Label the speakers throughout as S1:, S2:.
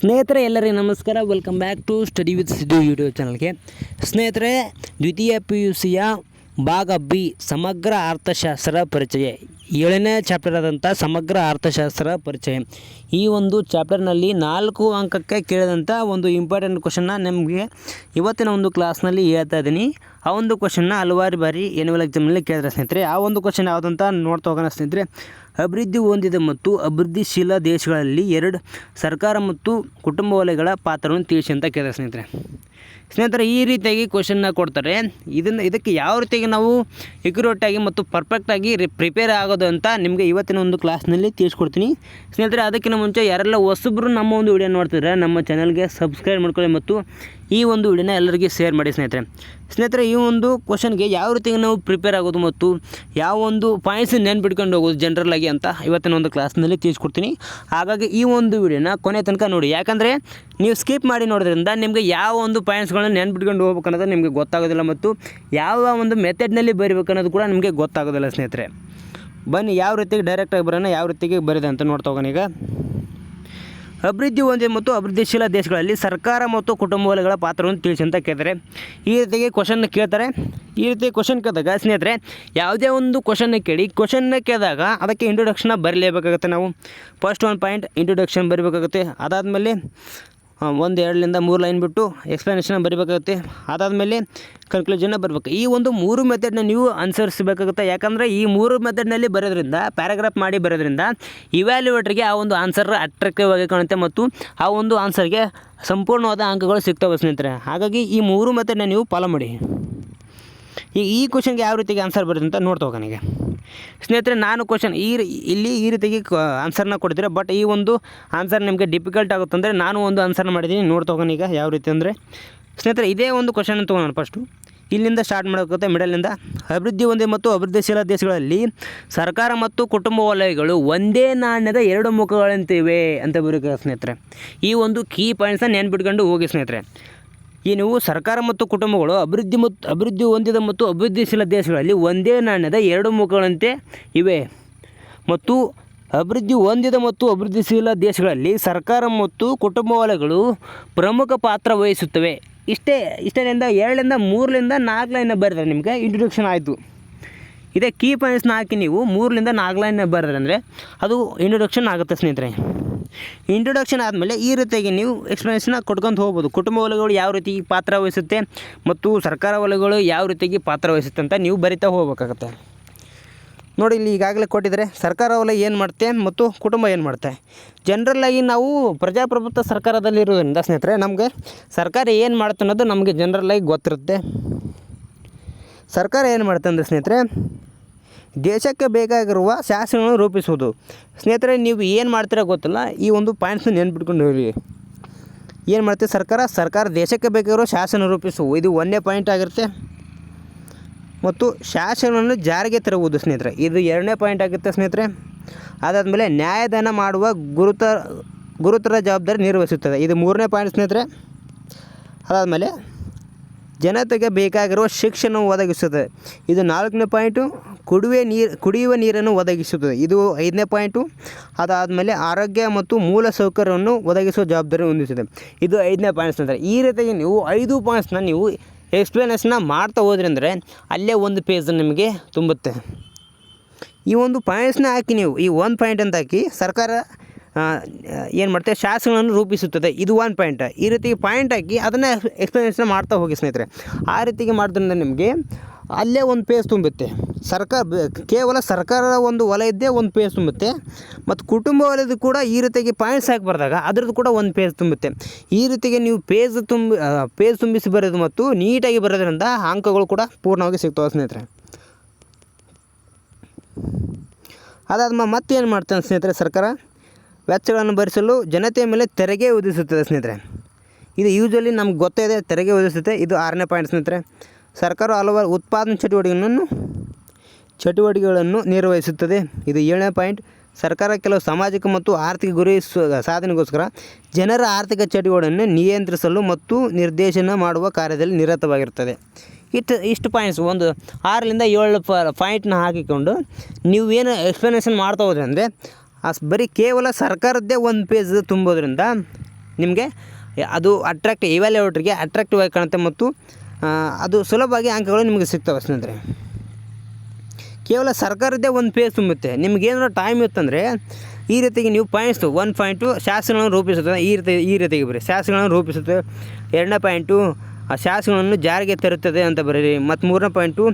S1: ಸ್ನೇಹಿತರೆ, ಎಲ್ಲರಿಗೂ ನಮಸ್ಕಾರ. Welcome back to study with Siddu YouTube ಚಾನಲ್ಗೆ ಸ್ನೇಹಿತರೆ, ದ್ವಿತೀಯ ಪಿ ಯು ಸಿಯ ಭಾಗ ಬಿ, ಸಮಗ್ರ ಅರ್ಥಶಾಸ್ತ್ರ ಪರಿಚಯ. ಏಳನೇ ಚಾಪ್ಟರ್ ಆದಂಥ ಸಮಗ್ರ ಅರ್ಥಶಾಸ್ತ್ರ ಪರಿಚಯ. ಈ ಒಂದು ಚಾಪ್ಟರ್ನಲ್ಲಿ ನಾಲ್ಕು ಅಂಕಕ್ಕೆ ಕೇಳಿದಂಥ ಒಂದು ಇಂಪಾರ್ಟೆಂಟ್ ಕ್ವಶನ್ನ ನಿಮಗೆ ಇವತ್ತಿನ ಒಂದು ಕ್ಲಾಸ್ನಲ್ಲಿ ಹೇಳ್ತಾ ಇದ್ದೀನಿ. ಆ ಒಂದು ಕ್ವಶನ್ನ ಹಲವಾರು ಬಾರಿ ಎನ್ಯುವಲ್ ಎಕ್ಸಾಮ್ನಲ್ಲಿ ಕೇಳಿದ್ರೆ ಸ್ನೇಹಿತರೆ, ಆ ಒಂದು ಕ್ವಶನ್ ಯಾವುದಂತ ನೋಡ್ತಾ ಹೋಗೋಣ ಸ್ನೇಹಿತರೆ. ಅಭಿವೃದ್ಧಿ ಹೊಂದಿದ ಮತ್ತು ಅಭಿವೃದ್ಧಿಶೀಲ ದೇಶಗಳಲ್ಲಿ ಎರಡು ಸರ್ಕಾರ ಮತ್ತು ಕುಟುಂಬ ವಲಯಗಳ ಪಾತ್ರವನ್ನು ತಿಳಿಸಿ ಅಂತ ಕೇಳಿದ್ರೆ ಸ್ನೇಹಿತರೆ. ಸ್ನೇಹಿತರೆ, ಈ ರೀತಿಯಾಗಿ ಕ್ವಶನ್ನ ಕೊಡ್ತಾರೆ. ಇದನ್ನು, ಇದಕ್ಕೆ ಯಾವ ರೀತಿಯಾಗಿ ನಾವು ಎಕ್ಯುರೇಟಾಗಿ ಮತ್ತು ಪರ್ಫೆಕ್ಟಾಗಿ ಪ್ರಿಪೇರ್ ಆಗೋದು ಅಂತ ನಿಮಗೆ ಇವತ್ತಿನ ಒಂದು ಕ್ಲಾಸ್ನಲ್ಲಿ ತಿಳಿಸ್ಕೊಡ್ತೀನಿ. ಸ್ನೇಹಿತರೆ, ಅದಕ್ಕಿಂತ ಮುಂಚೆ ಯಾರೆಲ್ಲ ಹೊಸಬ್ರು ನಮ್ಮ ಒಂದು ವಿಡಿಯೋ ನೋಡ್ತಿದ್ರೆ ನಮ್ಮ ಚಾನಲ್ಗೆ ಸಬ್ಸ್ಕ್ರೈಬ್ ಮಾಡ್ಕೊಳ್ಳಿ ಮತ್ತು ಈ ಒಂದು ವಿಡಿಯೋನ ಎಲ್ಲರಿಗೆ ಶೇರ್ ಮಾಡಿ ಸ್ನೇಹಿತರೆ. ಸ್ನೇಹಿತರೆ, ಈ ಒಂದು ಕ್ವಶನ್ಗೆ ಯಾವ ರೀತಿ ನಾವು ಪ್ರಿಪೇರ್ ಆಗೋದು ಮತ್ತು ಯಾವ ಒಂದು ಪಾಯಿಂಟ್ಸ್ ನೆನ್ಪಿಟ್ಕೊಂಡು ಹೋಗೋದು ಜನರಲ್ ಆಗಿ ಅಂತ ಇವತ್ತಿನ ಒಂದು ಕ್ಲಾಸ್ನಲ್ಲಿ ತಿಳಿಸ್ಕೊಡ್ತೀನಿ. ಹಾಗಾಗಿ ಈ ಒಂದು ವಿಡಿಯೋನ ಕೊನೆ ತನಕ ನೋಡಿ. ಯಾಕಂದರೆ ನೀವು ಸ್ಕಿಪ್ ಮಾಡಿ ನೋಡೋದ್ರಿಂದ ನಿಮಗೆ ಯಾವ ಒಂದು ಪಾಯಿಂಟ್ಸ್ಗಳನ್ನ ನೆನ್ಪಿಟ್ಕೊಂಡು ಹೋಗ್ಬೇಕನ್ನೋದು ನಿಮಗೆ ಗೊತ್ತಾಗೋದಿಲ್ಲ ಮತ್ತು ಯಾವ ಒಂದು ಮೆಥಡ್ನಲ್ಲಿ ಬರೀಬೇಕನ್ನೋದು ಕೂಡ ನಿಮಗೆ ಗೊತ್ತಾಗೋದಿಲ್ಲ ಸ್ನೇಹಿತರೆ. ಬನ್ನಿ ಯಾವ ರೀತಿಗೆ ಡೈರೆಕ್ಟಾಗಿ ಬರೋಣ, ಯಾವ ರೀತಿಗೆ ಬರಿದೆ ಅಂತ ನೋಡ್ತಾ ಹೋಗೋಣ ಈಗ. ಅಭಿವೃದ್ಧಿ ಹೊಂದಿದ ಮತ್ತು ಅಭಿವೃದ್ಧಿಶೀಲ ದೇಶಗಳಲ್ಲಿ ಸರ್ಕಾರ ಮತ್ತು ಕುಟುಂಬ ಪಾತ್ರವನ್ನು ತಿಳಿಸಿ ಅಂತ ಕೇಳ್ತಾರೆ ಈ ರೀತಿಗೆ ಕ್ವಶನ್ ಕೇಳ್ತಾರೆ. ಈ ರೀತಿ ಕ್ವಶನ್ ಕೇಳಿದಾಗ ಸ್ನೇಹಿತರೆ, ಯಾವುದೇ ಒಂದು ಕ್ವಶನ್ನ ಕೇಳಿ ಕ್ವಶನ್ನ ಕೇಳಿದಾಗ ಅದಕ್ಕೆ ಇಂಟ್ರೊಡಕ್ಷನ್ನ ಬರಲೇಬೇಕಾಗುತ್ತೆ ನಾವು. ಫಸ್ಟ್ ಒನ್ ಪಾಯಿಂಟ್ ಇಂಟ್ರೊಡಕ್ಷನ್ ಬರೀಬೇಕಾಗುತ್ತೆ. ಅದಾದಮೇಲೆ ಒಂದು ಎರಡರಿಂದ ಮೂರು ಲೈನ್ ಬಿಟ್ಟು ಎಕ್ಸ್ಪ್ಲನೇಷನ್ ಬರಿಬೇಕಾಗತ್ತೆ. ಅದಾದ ಮೇಲೆ ಕನ್ಕ್ಲೂಷನ್ನ ಬರಬೇಕು. ಈ ಒಂದು ಮೂರು ಮೆಥಡ್ನ ನೀವು ಅನುಸರಿಸಬೇಕಾಗುತ್ತೆ. ಯಾಕಂದರೆ ಈ ಮೂರು ಮೆಥಡ್ನಲ್ಲಿ ಬರೋದ್ರಿಂದ ಪ್ಯಾರಾಗ್ರಾಫ್ ಮಾಡಿ ಬರೋದ್ರಿಂದ ಇವ್ಯಾಲ್ಯುವೇಟ್ರಿಗೆ ಆ ಒಂದು ಆನ್ಸರ್ ಅಟ್ರಾಕ್ಟಿವ್ ಆಗಿ ಕಾಣುತ್ತೆ ಮತ್ತು ಆ ಒಂದು ಆನ್ಸರ್ಗೆ ಸಂಪೂರ್ಣವಾದ ಅಂಕಗಳು ಸಿಗ್ತವೆ ಸ್ನೇಹಿತರೆ. ಹಾಗಾಗಿ ಈ ಮೂರು ಮೆಥಡ್ನ ನೀವು ಫಾಲೋ ಮಾಡಿ. ಈ ಈ ಕ್ವಶನ್ಗೆ ಯಾವ ರೀತಿಗೆ ಆನ್ಸರ್ ಬರುತ್ತೆ ಅಂತ ನೋಡ್ತಾ ಹೋಗೋಣ ಈಗ. ಸ್ನೇಹಿತರೆ, ನಾನು ಕ್ವಶನ್ ಈ ಇಲ್ಲಿ ಈ ರೀತಿಗೆ ಆನ್ಸರ್ನ ಕೊಡ್ತೀರ? ಬಟ್ ಈ ಒಂದು ಆನ್ಸರ್ ನಿಮಗೆ ಡಿಫಿಕಲ್ಟ್ ಆಗುತ್ತೆ ಅಂದರೆ ನಾನು ಒಂದು ಆನ್ಸರ್ನ ಮಾಡಿದ್ದೀನಿ. ನೋಡ್ತಾ ಈಗ ಯಾವ ರೀತಿ ಅಂದರೆ. ಸ್ನೇಹಿತರೆ, ಇದೇ ಒಂದು ಕ್ವಶನ್ ತೊಗೊಳೋಣ ಫಸ್ಟು ಇಲ್ಲಿಂದ ಸ್ಟಾರ್ಟ್ ಮಾಡೋಗುತ್ತೆ ಮಿಡಲಿಂದ ಅಭಿವೃದ್ಧಿ ಹೊಂದಿದ ಮತ್ತು ಅಭಿವೃದ್ಧಿಶೀಲ ದೇಶಗಳಲ್ಲಿ ಸರ್ಕಾರ ಮತ್ತು ಕುಟುಂಬ ವಲಯಗಳು ಒಂದೇ ನಾಣ್ಯದ ಎರಡು ಮುಖಗಳಂತಿವೆ ಅಂತ ಬರೀ ಸ್ನೇಹಿತರೆ. ಈ ಒಂದು ಕೀ ಪಾಯಿಂಟ್ಸನ್ನ ನೆನ್ಪಿಟ್ಕೊಂಡು ಹೋಗಿ ಸ್ನೇಹಿತರೆ. ಈ ನೀವು ಸರ್ಕಾರ ಮತ್ತು ಕುಟುಂಬಗಳು ಅಭಿವೃದ್ಧಿ ಮತ್ತು ಅಭಿವೃದ್ಧಿ ಹೊಂದಿದ ಮತ್ತು ಅಭಿವೃದ್ಧಿಶೀಲ ದೇಶಗಳಲ್ಲಿ ಒಂದೇ ನಾಣ್ಯದ ಎರಡು ಮುಖಗಳಂತೆ ಇವೆ. ಮತ್ತು ಅಭಿವೃದ್ಧಿ ಹೊಂದಿದ ಮತ್ತು ಅಭಿವೃದ್ಧಿಶೀಲ ದೇಶಗಳಲ್ಲಿ ಸರ್ಕಾರ ಮತ್ತು ಕುಟುಂಬ ವಲಯಗಳು ಪ್ರಮುಖ ಪಾತ್ರ ವಹಿಸುತ್ತವೆ. ಇಷ್ಟೇ, ಇಷ್ಟರಿಂದ ಎರಡರಿಂದ ಮೂರರಿಂದ ನಾಲ್ಕು ಲೈನ್ ಬರೆದ್ರೆ ನಿಮಗೆ ಇಂಟ್ರೊಡಕ್ಷನ್ ಆಯಿತು. ಇದೇ ಕೀ ಪಾಯಿಂಟ್ಸ್ನ ಹಾಕಿ ನೀವು ಮೂರರಿಂದ ನಾಲ್ಕು ಲೈನ್ ಬರೆದ್ರೆ ಅಂದರೆ ಅದು ಇಂಟ್ರೊಡಕ್ಷನ್ ಆಗುತ್ತೆ ಸ್ನೇಹಿತರೆ. ಇಂಟ್ರೊಡಕ್ಷನ್ ಆದಮೇಲೆ ಈ ರೀತಿಯಾಗಿ ನೀವು ಎಕ್ಸ್ಪ್ಲನೇಷನ್ ಕೊಟ್ಕೊಂತ ಹೋಗ್ಬೋದು. ಕುಟುಂಬ ವಲಯಗಳು ಯಾವ ರೀತಿ ಪಾತ್ರ ವಹಿಸುತ್ತೆ ಮತ್ತು ಸರ್ಕಾರ ವಲಯಗಳು ಯಾವ ರೀತಿಯಾಗಿ ಪಾತ್ರ ವಹಿಸುತ್ತೆ ಅಂತ ನೀವು ಬರಿತಾ ಹೋಗ್ಬೇಕಾಗತ್ತೆ. ನೋಡಿ, ಇಲ್ಲಿ ಈಗಾಗಲೇ ಕೊಟ್ಟಿದ್ದರೆ ಸರ್ಕಾರ ವಲಯ ಏನು ಮಾಡುತ್ತೆ ಮತ್ತು ಕುಟುಂಬ ಏನು ಮಾಡುತ್ತೆ. ಜನರಲ್ಲಾಗಿ ನಾವು ಪ್ರಜಾಪ್ರಭುತ್ವ ಸರ್ಕಾರದಲ್ಲಿ ಇರೋದರಿಂದ ಸ್ನೇಹಿತರೆ, ನಮಗೆ ಸರ್ಕಾರ ಏನು ಮಾಡುತ್ತೆ ಅನ್ನೋದು ನಮಗೆ ಜನರಲ್ಲಾಗಿ ಗೊತ್ತಿರುತ್ತೆ. ಸರ್ಕಾರ ಏನು ಮಾಡುತ್ತೆ ಅಂದರೆ ಸ್ನೇಹಿತರೆ ದೇಶಕ್ಕೆ ಬೇಕಾಗಿರುವ ಶಾಸನಗಳನ್ನು ರೂಪಿಸುವುದು. ಸ್ನೇಹಿತರೆ, ನೀವು ಏನು ಮಾಡ್ತೀರಾ ಗೊತ್ತಿಲ್ಲ. ಈ ಒಂದು ಪಾಯಿಂಟ್ಸ್ನ ನೆನ್ಪಿಟ್ಕೊಂಡು ಹೋಗಿ ಏನು ಮಾಡ್ತೀವಿ ಸರ್ಕಾರ? ಸರ್ಕಾರ ದೇಶಕ್ಕೆ ಬೇಕಾಗಿರೋ ಶಾಸನ ರೂಪಿಸುವು ಇದು ಒಂದೇ ಪಾಯಿಂಟ್ ಆಗಿರುತ್ತೆ. ಮತ್ತು ಶಾಸನವನ್ನು ಜಾರಿಗೆ ತರುವುದು ಸ್ನೇಹಿತರೆ. ಇದು ಎರಡನೇ ಪಾಯಿಂಟ್ ಆಗುತ್ತೆ ಸ್ನೇಹಿತರೆ. ಅದಾದಮೇಲೆ ನ್ಯಾಯದಾನ ಮಾಡುವ ಗುರುತರ ಗುರುತರ ಜವಾಬ್ದಾರಿ ನಿರ್ವಹಿಸುತ್ತದೆ. ಇದು ಮೂರನೇ ಪಾಯಿಂಟ್ ಸ್ನೇಹಿತರೆ. ಅದಾದಮೇಲೆ ಜನತೆಗೆ ಬೇಕಾಗಿರುವ ಶಿಕ್ಷಣ ಒದಗಿಸುತ್ತದೆ. ಇದು ನಾಲ್ಕನೇ ಪಾಯಿಂಟು ಕುಡಿಯುವ ನೀರು, ಕುಡಿಯುವ ನೀರನ್ನು ಒದಗಿಸುತ್ತದೆ. ಇದು ಐದನೇ ಪಾಯಿಂಟು ಅದಾದಮೇಲೆ ಆರೋಗ್ಯ ಮತ್ತು ಮೂಲ ಸೌಕರ್ಯವನ್ನು ಒದಗಿಸುವ ಜವಾಬ್ದಾರಿ ಹೊಂದಿಸುತ್ತದೆ. ಇದು ಐದನೇ ಪಾಯಿಂಟ್ಸ್ ಅಂದರೆ ಈ ರೀತಿಯಾಗಿ ನೀವು ಐದು ಪಾಯಿಂಟ್ಸ್ನ ನೀವು ಎಕ್ಸ್ಪ್ಲನೇಷನ್ನ ಮಾಡ್ತಾ ಹೋದ್ರಿ ಅಂದರೆ ಅಲ್ಲೇ ಒಂದು ಪೇಜ್ ನಿಮಗೆ ತುಂಬುತ್ತೆ. ಈ ಒಂದು ಪಾಯಿಂಟ್ಸ್ನ ಹಾಕಿ ನೀವು, ಈ ಒಂದು ಪಾಯಿಂಟ್ ಅಂತ ಹಾಕಿ ಸರ್ಕಾರ ಏನು ಮಾಡುತ್ತೆ ಶಾಸನಗಳನ್ನು ರೂಪಿಸುತ್ತದೆ. ಇದು ಒನ್ ಪಾಯಿಂಟ್ ಈ ರೀತಿ ಪಾಯಿಂಟ್ ಹಾಕಿ ಅದನ್ನು ಎಕ್ಸ್ಪ್ಲನೇಷನ್ ಮಾಡ್ತಾ ಹೋಗಿ ಸ್ನೇಹಿತರೆ. ಆ ರೀತಿಗೆ ಮಾಡೋದ್ರಿಂದ ನಿಮಗೆ ಅಲ್ಲೇ ಒಂದು ಪೇಜ್ ತುಂಬುತ್ತೆ. ಸರ್ಕಾರ ಕೇವಲ ಸರ್ಕಾರದ ಒಂದು ವಲಯದ್ದೇ ಒಂದು ಪೇಜ್ ತುಂಬುತ್ತೆ. ಮತ್ತು ಕುಟುಂಬ ವಲಯದ ಕೂಡ ಈ ರೀತಿಯಾಗಿ ಪಾಯಿಂಟ್ಸ್ ಹಾಕಿ ಬರೆದಾಗ ಅದ್ರದ್ದು ಕೂಡ ಒಂದು ಪೇಜ್ ತುಂಬುತ್ತೆ. ಈ ರೀತಿಗೆ ನೀವು ಪೇಜ್ ತುಂಬಿ ಪೇಜ್ ತುಂಬಿಸಿ ಬರೋದು ಮತ್ತು ನೀಟಾಗಿ ಬರೋದ್ರಿಂದ ಅಂಕಗಳು ಕೂಡ ಪೂರ್ಣವಾಗಿ ಸಿಗ್ತವೆ ಸ್ನೇಹಿತರೆ. ಅದಾದ್ಮೇಲೆ ಮತ್ತೇನು ಮಾಡ್ತಾನೆ ಸ್ನೇಹಿತರೆ ಸರ್ಕಾರ? ವೆಚ್ಚಗಳನ್ನು ಭರಿಸಲು ಜನತೆಯ ಮೇಲೆ ತೆರಿಗೆ ವಿಧಿಸುತ್ತದೆ ಸ್ನೇಹಿತರೆ. ಇದು ಯೂಶ್ವಲಿ ನಮ್ಗೆ ಗೊತ್ತೇ ಇದೆ, ತೆರಿಗೆ ವಿಧಿಸುತ್ತೆ. ಇದು ಆರನೇ ಪಾಯಿಂಟ್ ಸ್ನೇಹಿತರೆ. ಸರ್ಕಾರ ಹಲವಾರು ಉತ್ಪಾದನಾ ಚಟುವಟಿಕೆಗಳನ್ನು ಚಟುವಟಿಕೆಗಳನ್ನು ನಿರ್ವಹಿಸುತ್ತದೆ. ಇದು ಏಳನೇ ಪಾಯಿಂಟ್ ಸರ್ಕಾರ ಕೆಲವು ಸಾಮಾಜಿಕ ಮತ್ತು ಆರ್ಥಿಕ ಗುರಿ ಸಾಧನೆಗೋಸ್ಕರ ಜನರ ಆರ್ಥಿಕ ಚಟುವಟಿಕೆಗಳನ್ನು ನಿಯಂತ್ರಿಸಲು ಮತ್ತು ನಿರ್ದೇಶನ ಮಾಡುವ ಕಾರ್ಯದಲ್ಲಿ ನಿರತವಾಗಿರುತ್ತದೆ. ಇಷ್ಟು ಇಷ್ಟು ಪಾಯಿಂಟ್ಸ್ ಒಂದು ಆರರಿಂದ ಏಳು ಪಾಯಿಂಟ್ನ ಹಾಕಿಕೊಂಡು ನೀವು ಏನು ಎಕ್ಸ್ಪ್ಲನೇಷನ್ ಮಾಡ್ತಾ ಹೋದ್ರೆ ಅಂದರೆ ಆ ಬರೀ ಕೇವಲ ಸರ್ಕಾರದ್ದೇ ಒಂದು ಪೇಜ್ ತುಂಬೋದ್ರಿಂದ ನಿಮಗೆ ಅದು ಅಟ್ರಾಕ್ಟ್ ಇವ್ಯಾಲ್ಯೂಟ್ರಿಗೆ ಅಟ್ರಾಕ್ಟಿವ್ ಆಗಿ ಕಾಣುತ್ತೆ ಮತ್ತು ಅದು ಸುಲಭವಾಗಿ ಅಂಕಗಳು ನಿಮಗೆ ಸಿಗ್ತವೆ ಸ್ನೇಹಿತರೆ. ಕೇವಲ ಸರ್ಕಾರದ್ದೇ ಒಂದು ಪೇಜ್ ತುಂಬುತ್ತೆ. ನಿಮ್ಗೆ ಏನಾದ್ರು ಟೈಮ್ ಇತ್ತಂದರೆ ಈ ರೀತಿಗೆ ನೀವು ಪಾಯಿಂಟ್ಸು ಒನ್ ಪಾಯಿಂಟು ಶಾಸನಗಳನ್ನು ರೂಪಿಸುತ್ತದೆ ಈ ರೀತಿ, ಈ ರೀತಿಗೆ ಬರೀ ಶಾಸನಗಳನ್ನು ರೂಪಿಸುತ್ತೆ. ಎರಡನೇ ಪಾಯಿಂಟು ಆ ಶಾಸನಗಳನ್ನು ಜಾರಿಗೆ ತರುತ್ತದೆ ಅಂತ ಬರೀರಿ. ಮತ್ತು ಮೂರನೇ ಪಾಯಿಂಟು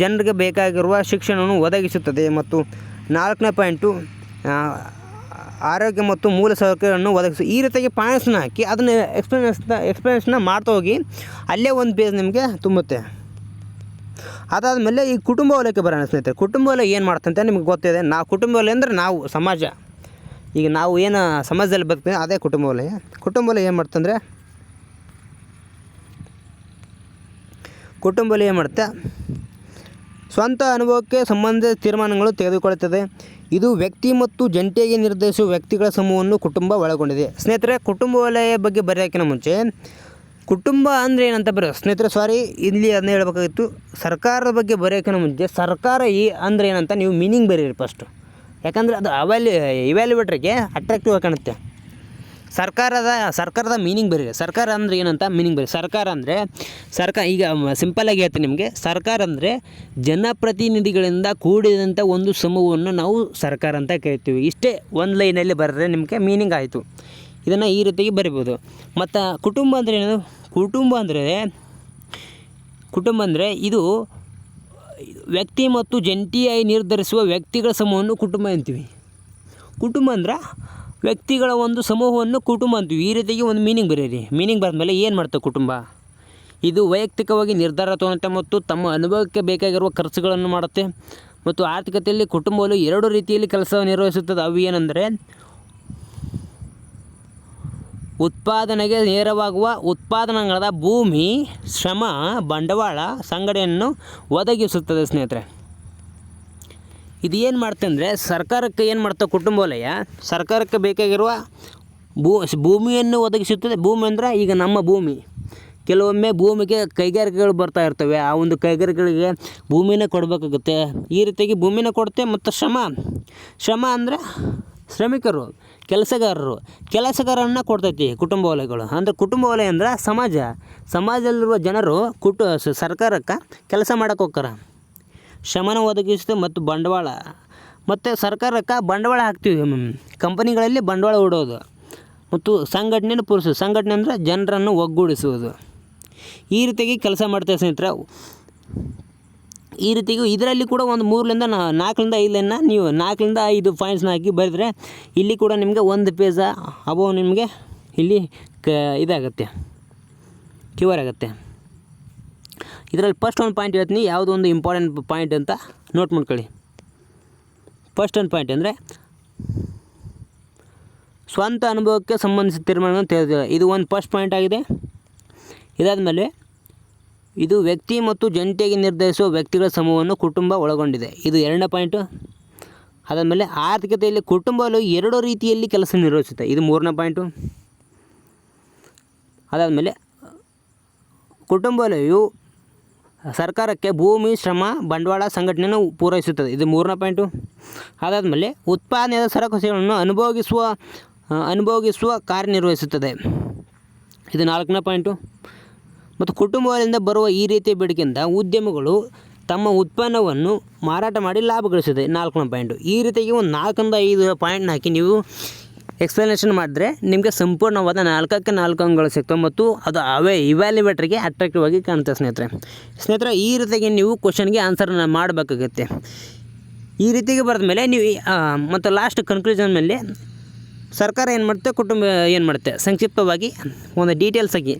S1: ಜನರಿಗೆ ಬೇಕಾಗಿರುವ ಶಿಕ್ಷಣವನ್ನು ಒದಗಿಸುತ್ತದೆ. ಮತ್ತು ನಾಲ್ಕನೇ ಪಾಯಿಂಟು ಆರೋಗ್ಯ ಮತ್ತು ಮೂಲ ಸೌಕರ್ಯವನ್ನು ಒದಗಿಸಿ. ಈ ರೀತಿಯಾಗಿ ಪಾಯಸನ ಹಾಕಿ ಅದನ್ನು ಎಕ್ಸ್ಪ್ಲನೇಷನ್ ಎಕ್ಸ್ಪ್ಲನೇಷನ್ನ ಮಾಡ್ತಾ ಹೋಗಿ ಅಲ್ಲೇ ಒಂದು ಪೇಜ್ ನಿಮಗೆ ತುಂಬುತ್ತೆ. ಅದಾದಮೇಲೆ ಈ ಕುಟುಂಬ ವಲಯಕ್ಕೆ ಬರೋಣ ಸ್ನೇಹಿತರೆ. ಕುಟುಂಬ ವಲಯ ಏನು ಮಾಡ್ತಂತೆ ನಿಮ್ಗೆ ಗೊತ್ತಿದೆ. ನಾವು ಕುಟುಂಬ ವಲಯ ಅಂದರೆ ನಾವು, ಸಮಾಜ. ಈಗ ನಾವು ಏನು ಸಮಾಜದಲ್ಲಿ ಬರ್ತೀವಿ ಅದೇ ಕುಟುಂಬ ವಲಯ. ಕುಟುಂಬ ವಲಯ ಏನು ಮಾಡ್ತಂದರೆ ಕುಟುಂಬ ವಲಯ ಏನು ಮಾಡುತ್ತೆ? ಸ್ವಂತ ಅನುಭವಕ್ಕೆ ಸಂಬಂಧಿಸಿದ ತೀರ್ಮಾನಗಳು ತೆಗೆದುಕೊಳ್ಳುತ್ತದೆ. ಇದು ವ್ಯಕ್ತಿ ಮತ್ತು ಜಂಟಿಯಾಗಿ ನಿರ್ಧರಿಸುವ ವ್ಯಕ್ತಿಗಳ ಸಮೂಹವನ್ನು ಕುಟುಂಬ ಒಳಗೊಂಡಿದೆ. ಸ್ನೇಹಿತರೆ, ಕುಟುಂಬ ವಲಯ ಬಗ್ಗೆ ಬರೆಯೋಕ್ಕಿಂತ ಮುಂಚೆ, ಕುಟುಂಬ ಅಂದರೆ ಏನಂತ ಬರೋ ಸ್ನೇಹಿತರೆ ಸಾರಿ ಇಲ್ಲಿ ಅದನ್ನ ಹೇಳಬೇಕಾಗಿತ್ತು. ಸರ್ಕಾರದ ಬಗ್ಗೆ ಬರೆಯೋಕ್ಕಿಂತ ಮುಂಚೆ, ಸರ್ಕಾರ ಈ ಅಂದರೆ ಏನಂತ ನೀವು ಮೀನಿಂಗ್ ಬರೀರಿ ಫಸ್ಟು ಯಾಕಂದರೆ ಅದು ಅವ್ಯಾಲ್ಯೂ ಇವ್ಯಾಲ್ಯೂಬೇಟ್ರಿಗೆ ಅಟ್ರಾಕ್ಟಿವ್ ಆಗಿ ಕಾಣುತ್ತೆ. ಸರ್ಕಾರದ ಸರ್ಕಾರದ ಮೀನಿಂಗ್ ಬರೀ ಸರ್ಕಾರ ಅಂದರೆ ಏನಂತ? ಮೀನಿಂಗ್ ಬರೀ ಸರ್ಕಾರ ಅಂದರೆ ಸರ್ಕಾರ ಈಗ ಸಿಂಪಲ್ಲಾಗಿ ಹೇಳ್ತೀನಿ ನಿಮಗೆ. ಸರ್ಕಾರ ಅಂದರೆ ಜನಪ್ರತಿನಿಧಿಗಳಿಂದ ಕೂಡಿದಂಥ ಒಂದು ಸಮೂಹವನ್ನು ನಾವು ಸರ್ಕಾರ ಅಂತ ಕರಿತೀವಿ. ಇಷ್ಟೇ ಒಂದು ಲೈನಲ್ಲಿ ಬರೆದ್ರೆ ನಿಮಗೆ ಮೀನಿಂಗ್ ಆಯಿತು. ಇದನ್ನು ಈ ರೀತಿಯಾಗಿ ಬರಿಬೋದು. ಮತ್ತು ಕುಟುಂಬ ಅಂದರೆ ಏನದು ಕುಟುಂಬ ಅಂದರೆ ಕುಟುಂಬ ಅಂದರೆ ಇದು ವ್ಯಕ್ತಿ ಮತ್ತು ಜಂಟಿಯಾಗಿ ನಿರ್ಧರಿಸುವ ವ್ಯಕ್ತಿಗಳ ಸಮೂಹವನ್ನು ಕುಟುಂಬ ಅಂತೀವಿ. ಕುಟುಂಬ ಅಂದ್ರೆ ವ್ಯಕ್ತಿಗಳ ಒಂದು ಸಮೂಹವನ್ನು ಕುಟುಂಬ ಅಂತೀವಿ. ಈ ರೀತಿಯಾಗಿ ಒಂದು ಮೀನಿಂಗ್ ಬರೀರಿ. ಮೀನಿಂಗ್ ಬರೆದ್ಮೇಲೆ ಏನು ಮಾಡ್ತವೆ ಕುಟುಂಬ? ಇದು ವೈಯಕ್ತಿಕವಾಗಿ ನಿರ್ಧಾರ ತಗೊಳುತ್ತೆ ಮತ್ತು ತಮ್ಮ ಅನುಭವಕ್ಕೆ ಬೇಕಾಗಿರುವ ಖರ್ಚುಗಳನ್ನು ಮಾಡುತ್ತೆ. ಮತ್ತು ಆರ್ಥಿಕತೆಯಲ್ಲಿ ಕುಟುಂಬವು ಎರಡು ರೀತಿಯಲ್ಲಿ ಕೆಲಸ ನಿರ್ವಹಿಸುತ್ತದೆ. ಅವು ಏನೆಂದರೆ, ಉತ್ಪಾದನೆಗೆ ನೇರವಾಗುವ ಉತ್ಪಾದನಾಗಳದ ಭೂಮಿ, ಶ್ರಮ, ಬಂಡವಾಳ ಸಂಘಟನೆಯನ್ನು ಒದಗಿಸುತ್ತದೆ ಸ್ನೇಹಿತರೆ. ಇದು ಏನು ಮಾಡ್ತೆ ಅಂದರೆ ಸರ್ಕಾರಕ್ಕೆ ಏನು ಮಾಡ್ತಾ ಕುಟುಂಬ ವಲಯ ಸರ್ಕಾರಕ್ಕೆ ಬೇಕಾಗಿರುವ ಭೂ ಭೂಮಿಯನ್ನು ಒದಗಿಸುತ್ತದೆ. ಭೂಮಿ ಅಂದರೆ ಈಗ ನಮ್ಮ ಭೂಮಿ. ಕೆಲವೊಮ್ಮೆ ಭೂಮಿಗೆ ಕೈಗಾರಿಕೆಗಳು ಬರ್ತಾ ಇರ್ತವೆ. ಆ ಒಂದು ಕೈಗಾರಿಕೆಗಳಿಗೆ ಭೂಮಿನೇ ಕೊಡಬೇಕಾಗುತ್ತೆ. ಈ ರೀತಿಯಾಗಿ ಭೂಮಿನ ಕೊಡುತ್ತೆ ಮತ್ತು ಶ್ರಮ. ಶ್ರಮ ಅಂದರೆ ಶ್ರಮಿಕರು, ಕೆಲಸಗಾರರು. ಕೆಲಸಗಾರರನ್ನ ಕೊಡ್ತೈತಿ ಕುಟುಂಬ ವಲಯಗಳು ಅಂದರೆ ಕುಟುಂಬ ವಲಯ ಅಂದ್ರೆ ಸಮಾಜ. ಸಮಾಜದಲ್ಲಿರುವ ಜನರು ಕುಟು ಸರ್ಕಾರಕ್ಕೆ ಕೆಲಸ ಮಾಡೋಕ್ಕೆ ಹೋಗ್ತಾರ. ಶ್ರಮನ ಒದಗಿಸುತ್ತೆ ಮತ್ತು ಬಂಡವಾಳ. ಮತ್ತು ಸರ್ಕಾರಕ್ಕೆ ಬಂಡವಾಳ ಹಾಕ್ತೀವಿ. ಕಂಪನಿಗಳಲ್ಲಿ ಬಂಡವಾಳ ಹೂಡೋದು ಮತ್ತು ಸಂಘಟನೆಯನ್ನು ಪೂರಿಸೋದು. ಸಂಘಟನೆ ಅಂದರೆ ಜನರನ್ನು ಒಗ್ಗೂಡಿಸುವುದು. ಈ ರೀತಿಯಾಗಿ ಕೆಲಸ ಮಾಡ್ತೇವೆ ಸ್ನೇಹಿತರೆ. ಈ ರೀತಿಗೂ ಇದರಲ್ಲಿ ಕೂಡ ಒಂದು ಮೂರರಿಂದ ನಾ, ನಾಲ್ಕರಿಂದ ಐದನ್ನು ನೀವು ನಾಲ್ಕರಿಂದ ಐದು ಪಾಯಿಂಟ್ಸ್ನ ಹಾಕಿ ಬರೆದ್ರೆ ಇಲ್ಲಿ ಕೂಡ ನಿಮಗೆ ಒಂದು ಪೇಜ ಅಬೋ ನಿಮಗೆ ಇಲ್ಲಿ ಕ, ಇದಾಗುತ್ತೆ. ಕ್ಯೂರ್ ಆಗುತ್ತೆ. ಇದರಲ್ಲಿ ಫಸ್ಟ್ ಒಂದು ಪಾಯಿಂಟ್ ಹೇಳ್ತೀನಿ. ಯಾವುದೋ ಒಂದು ಇಂಪಾರ್ಟೆಂಟ್ ಪಾಯಿಂಟ್ ಅಂತ ನೋಟ್ ಮಾಡ್ಕೊಳ್ಳಿ. ಫಸ್ಟ್ ಒಂದು ಪಾಯಿಂಟ್ ಅಂದರೆ ಸ್ವಂತ ಅನುಭವಕ್ಕೆ ಸಂಬಂಧಿಸಿದ ತೀರ್ಮಾನವನ್ನು ತಿಳಿದಿಲ್ಲ ಇದು ಒಂದು ಫಸ್ಟ್ ಪಾಯಿಂಟ್ ಆಗಿದೆ. ಇದಾದಮೇಲೆ ಇದು ವ್ಯಕ್ತಿ ಮತ್ತು ಜಂಟಿಯಾಗಿ ನಿರ್ಧರಿಸುವ ವ್ಯಕ್ತಿಗಳ ಸಮೂಹವನ್ನು ಕುಟುಂಬ ಒಳಗೊಂಡಿದೆ. ಇದು ಎರಡನೇ ಪಾಯಿಂಟು ಅದಾದಮೇಲೆ ಆರ್ಥಿಕತೆಯಲ್ಲಿ ಕುಟುಂಬಗಳು ಎರಡು ರೀತಿಯಲ್ಲಿ ಕೆಲಸ ನಿರ್ವಹಿಸುತ್ತೆ. ಇದು ಮೂರನೇ ಪಾಯಿಂಟು ಅದಾದಮೇಲೆ ಕುಟುಂಬ ವಲಯವು ಸರ್ಕಾರಕ್ಕೆ ಭೂಮಿ, ಶ್ರಮ, ಬಂಡವಾಳ ಸಂಘಟನೆಯನ್ನು ಪೂರೈಸುತ್ತದೆ. ಇದು ಮೂರನೇ ಪಾಯಿಂಟು ಅದಾದಮೇಲೆ ಉತ್ಪಾದನೆಯಾದ ಸರಕು ಸೇವೆಗಳನ್ನು ಅನುಭೋಗಿಸುವ ಅನುಭೋಗಿಸುವ ಕಾರ್ಯನಿರ್ವಹಿಸುತ್ತದೆ. ಇದು ನಾಲ್ಕನೇ ಪಾಯಿಂಟು ಮತ್ತು ಕುಟುಂಬಗಳಿಂದ ಬರುವ ಈ ರೀತಿಯ ಬೇಡಿಕೆಯಿಂದ ಉದ್ಯಮಗಳು ತಮ್ಮ ಉತ್ಪನ್ನವನ್ನು ಮಾರಾಟ ಮಾಡಿ ಲಾಭ ಗಳಿಸುತ್ತದೆ ನಾಲ್ಕನೇ ಪಾಯಿಂಟು ಈ ರೀತಿಯಾಗಿ ಒಂದು ನಾಲ್ಕರಿಂದ ಐದು ಪಾಯಿಂಟ್ನ ಹಾಕಿ ನೀವು ಎಕ್ಸ್ಪ್ಲನೇಷನ್ ಮಾಡಿದ್ರೆ ನಿಮಗೆ ಸಂಪೂರ್ಣವಾದ ನಾಲ್ಕಕ್ಕೆ ನಾಲ್ಕು ಅಂಗಗಳು ಸಿಗ್ತವೆ ಮತ್ತು ಅದು ಅವೇ ಇವ್ಯಾಲ್ಯುವೇಟ್ರಿಗೆ ಅಟ್ರಾಕ್ಟಿವ್ ಆಗಿ ಕಾಣುತ್ತೆ ಸ್ನೇಹಿತರೆ. ಸ್ನೇಹಿತರೆ, ಈ ರೀತಿಯಾಗಿ ನೀವು ಕ್ವಶನ್ಗೆ ಆನ್ಸರ್ನ ಮಾಡಬೇಕಾಗುತ್ತೆ. ಈ ರೀತಿಗೆ ಬರೆದ ಮೇಲೆ ನೀವು ಮತ್ತು ಲಾಸ್ಟ್ ಕನ್ಕ್ಲೂಷನ್ ಮೇಲೆ ಸರ್ಕಾರ ಏನು ಮಾಡುತ್ತೆ, ಕುಟುಂಬ ಏನು ಮಾಡುತ್ತೆ? ಸಂಕ್ಷಿಪ್ತವಾಗಿ ಒಂದು ಡೀಟೇಲ್ಸ್ ಆಗಿ,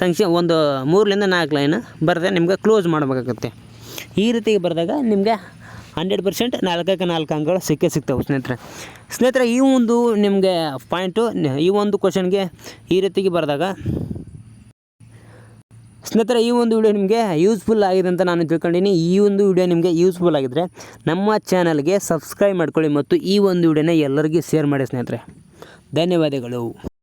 S1: ಸಂಕ್ಷಿ, ಒಂದು ಮೂರರಿಂದ ನಾಲ್ಕು ಲೈನ್ ಬರೆದ್ರೆ ನಿಮ್ಗೆ ಕ್ಲೋಸ್ ಮಾಡಬೇಕಾಗುತ್ತೆ. ಈ ರೀತಿಗೆ ಬರೆದಾಗ ನಿಮಗೆ ಹಂಡ್ರೆಡ್ ಪರ್ಸೆಂಟ್ ನಾಲ್ಕಕ್ಕೆ ನಾಲ್ಕು ಅಂಕಗಳು ಸಿಕ್ಕೇ ಸಿಗ್ತವೆ ಸ್ನೇಹಿತರೆ. ಸ್ನೇಹಿತರೆ, ಈ ಒಂದು ನಿಮಗೆ ಪಾಯಿಂಟು ಈ ಒಂದು ಕ್ವಶನ್ಗೆ ಈ ರೀತಿಗೆ ಬರೆದಾಗ, ಸ್ನೇಹಿತರೆ, ಈ ಒಂದು ವಿಡಿಯೋ ನಿಮಗೆ ಯೂಸ್ಫುಲ್ ಆಗಿದೆ ಅಂತ ನಾನು ತಿಳ್ಕೊಂಡಿನಿ ಈ ಒಂದು ವಿಡಿಯೋ ನಿಮಗೆ ಯೂಸ್ಫುಲ್ ಆಗಿದ್ರೆ ನಮ್ಮ ಚಾನಲ್ಗೆ ಸಬ್ಸ್ಕ್ರೈಬ್ ಮಾಡ್ಕೊಳ್ಳಿ ಮತ್ತು ಈ ಒಂದು ವಿಡಿಯೋನ ಎಲ್ಲರಿಗೂ ಶೇರ್ ಮಾಡಿ ಸ್ನೇಹಿತರೆ. ಧನ್ಯವಾದಗಳು.